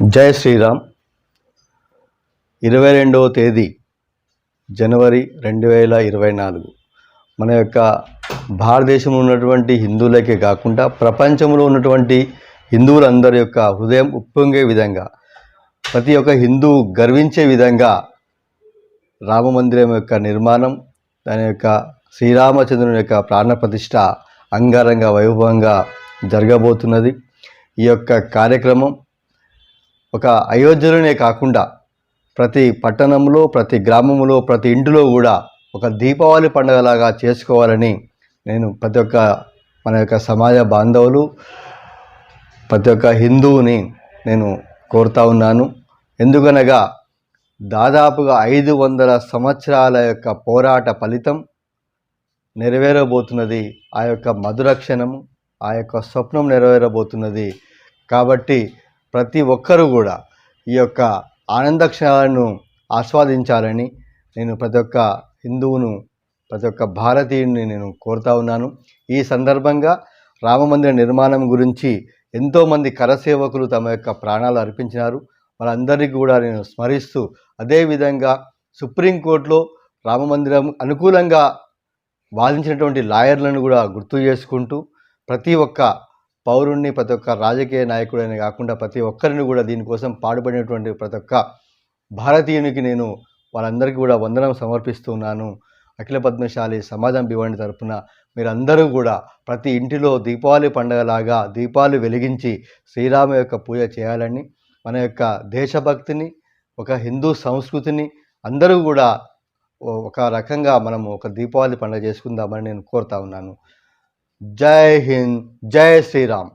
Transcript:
జై శ్రీరామ్. ఇరవై రెండవ తేదీ జనవరి రెండు వేల ఇరవై నాలుగు. మన యొక్క భారతదేశంలో ఉన్నటువంటి హిందువులకే కాకుండా ప్రపంచంలో ఉన్నటువంటి హిందువులందరి యొక్క హృదయం ఉప్పొంగే విధంగా ప్రతి ఒక్క హిందువు గర్వించే విధంగా రామమందిరం యొక్క నిర్మాణం దాని యొక్క శ్రీరామచంద్రుని యొక్క ప్రాణ ప్రతిష్ట అంగరంగ వైభవంగా జరగబోతున్నది. ఈ యొక్క కార్యక్రమం ఒక అయోధ్యలోనే కాకుండా ప్రతి పట్టణంలో ప్రతి గ్రామంలో ప్రతి ఇంటిలో కూడా ఒక దీపావళి పండుగలాగా చేసుకోవాలని నేను ప్రతి ఒక్క మన యొక్క సమాజ బాంధవులు ప్రతి ఒక్క హిందువుని నేను కోరుతా ఉన్నాను. ఎందుకనగా దాదాపుగా ఐదు వందల సంవత్సరాల యొక్క పోరాట ఫలితం నెరవేరబోతున్నది. ఆ యొక్క మధురక్షణము ఆ యొక్క స్వప్నం నెరవేరబోతున్నది. కాబట్టి ప్రతి ఒక్కరూ కూడా ఈ యొక్క ఆనందక్షణాలను ఆస్వాదించాలని నేను ప్రతి ఒక్క హిందువును ప్రతి ఒక్క భారతీయుని నేను కోరుతా ఉన్నాను. ఈ సందర్భంగా రామమందిర నిర్మాణం గురించి ఎంతోమంది కరసేవకులు తమ యొక్క ప్రాణాలు అర్పించినారు. వాళ్ళందరికీ కూడా నేను స్మరిస్తూ అదేవిధంగా సుప్రీంకోర్టులో రామమందిరం అనుకూలంగా వాదించినటువంటి లాయర్లను కూడా గుర్తు చేసుకుంటూ ప్రతి ఒక్క పౌరుణ్ణి ప్రతి ఒక్క రాజకీయ నాయకుడని కాకుండా ప్రతి ఒక్కరిని కూడా దీనికోసం పాడుపడినటువంటి ప్రతి ఒక్క భారతీయునికి నేను వాళ్ళందరికీ కూడా వందనం సమర్పిస్తున్నాను. అఖిల పద్మశాలి సమాజం భివాణి తరపున మీరందరూ కూడా ప్రతి ఇంటిలో దీపావళి పండగలాగా దీపాలు వెలిగించి శ్రీరామ యొక్క పూజ చేయాలని మన యొక్క దేశభక్తిని ఒక హిందూ సంస్కృతిని అందరూ కూడా ఒక రకంగా మనము ఒక దీపావళి పండుగ చేసుకుందామని నేను కోరుతా ఉన్నాను. జై హింద్ జై శ్రీరామ్